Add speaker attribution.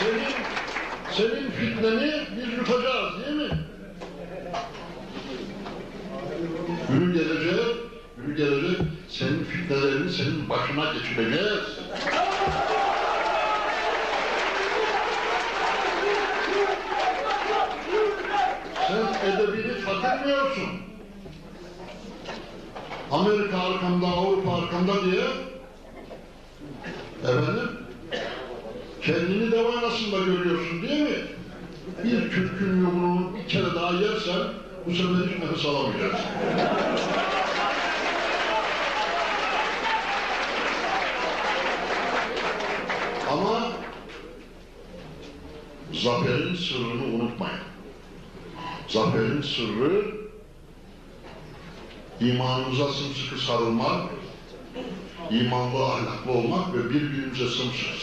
Speaker 1: senin, senin fitneni biz yutacağız değil mi? Günü gelecek, günü gelecek, senin fitnelerini senin başına geçireceğiz. Sen edebini takılmıyorsun. Amerika arkamda, Avrupa arkamda diye kendini dev aynasında görüyorsun değil mi? Bir Türk'ün yumruğunu bir kere daha yersen bu sefer hiç nefes alamayacaksın. Ama zaferin sırrını unutmayın. Zaferin sırrı imanımıza sımsıkı sarılmak, imanlı ahlaklı olmak ve birbirimize sımsıkı